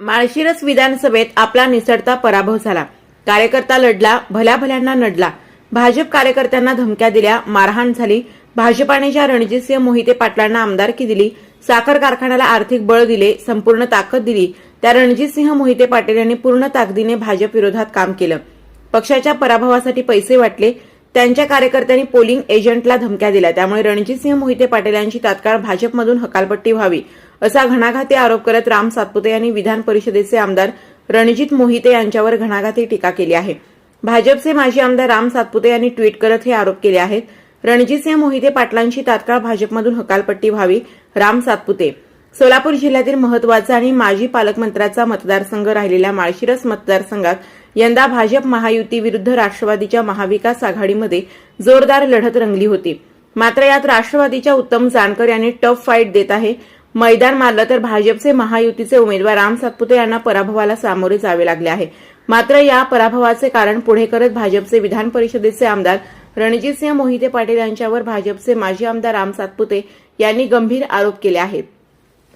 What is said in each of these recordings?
माळशिरस विधानसभेत आपला निसटता पराभव झाला. कार्यकर्ता लढला भल्या भल्यांना नडला. भाजप कार्यकर्त्यांना धमक्या दिल्या मारहाण झाली. भाजपाने ज्या रणजितसिंह मोहिते पाटलांना आमदारकी दिली. साखर कारखान्याला आर्थिक बळ दिले संपूर्ण ताकद दिली. त्या रणजितसिंह मोहिते पाटील यांनी पूर्ण ताकदीने भाजप विरोधात काम केलं. पक्षाच्या पराभवासाठी पैसे वाटले त्यांच्या कार्यकर्त्यांनी पोलिंग एजंटला धमक्या दिल्या. त्यामुळे रणजितसिंह मोहिते पाटील यांची तात्काळ भाजपमधून हकालपट्टी व्हावी असा घणाघाती आरोप करत राम सातपुते यांनी विधान परिषदेचे आमदार रणजित मोहिते यांच्यावर घणाघाती टीका केली आहे. भाजपचे माजी आमदार राम सातपुते यांनी ट्विट करत हे आरोप केले आहेत. रणजितसिंह मोहिते पाटलांची तात्काळ भाजपमधून हकालपट्टी व्हावी राम सातपुते. सोलापूर जिल्ह्यातील महत्त्वाचा आणि माजी पालकमंत्र्याचा मतदारसंघ राहिलेल्या माळशिरस मतदारसंघात यंदा भाजप महायुती विरुद्ध राष्ट्रवादीच्या महाविकास आघाडीमध्ये जोरदार लढत रंगली होती. मात्र यात राष्ट्रवादीच्या उत्तम जानकर यांनी टफ फाईट देत आहे. मैदान मारलं तर भाजपचे महायुतीचे उमेदवार राम सातपुते यांना पराभवाला सामोरे जावे लागले आहे. मात्र या पराभवाचे कारण पुढे करत भाजपचे विधान परिषदेचे आमदार रणजितसिंह मोहिते पाटील यांच्यावर भाजपचे माजी आमदार राम सातपुते यांनी गंभीर आरोप केले आहेत.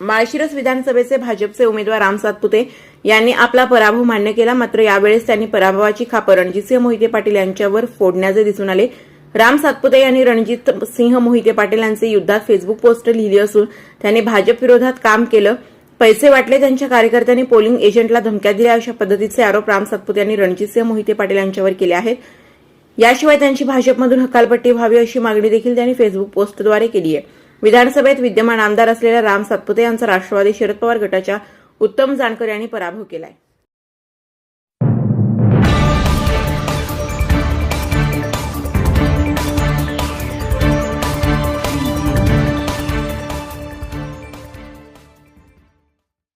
माळशिरस विधानसभेचे भाजपचे उमेदवार राम सातपुते यांनी आपला पराभव मान्य केला. मात्र यावेळेस त्यांनी पराभवाची खाप रणजितसिंह मोहिते पाटील यांच्यावर फोडण्याचे दिसून आले. राम सातपुते यांनी रणजित सिंह मोहिते पाटील यांचे युद्धात फेसबुक पोस्ट लिहिली असून त्यांनी भाजप विरोधात काम केलं. पैसे वाटले त्यांच्या कार्यकर्त्यांनी पोलिंग एजंटला धमक्या दिल्या. अशा पद्धतीचे आरोप राम सातपुते यांनी रणजितसिंह मोहिते पाटील यांच्यावर केले आहेत. याशिवाय त्यांची भाजपमधून हकालपट्टी व्हावी अशी मागणी देखील त्यांनी फेसबुक पोस्टद्वारे केली आहे. विधानसभेत विद्यमान आमदार असलेल्या राम सातपुते यांचा राष्ट्रवादी शरद पवार गटाच्या उत्तम जानकर यांनी पराभव केलाय.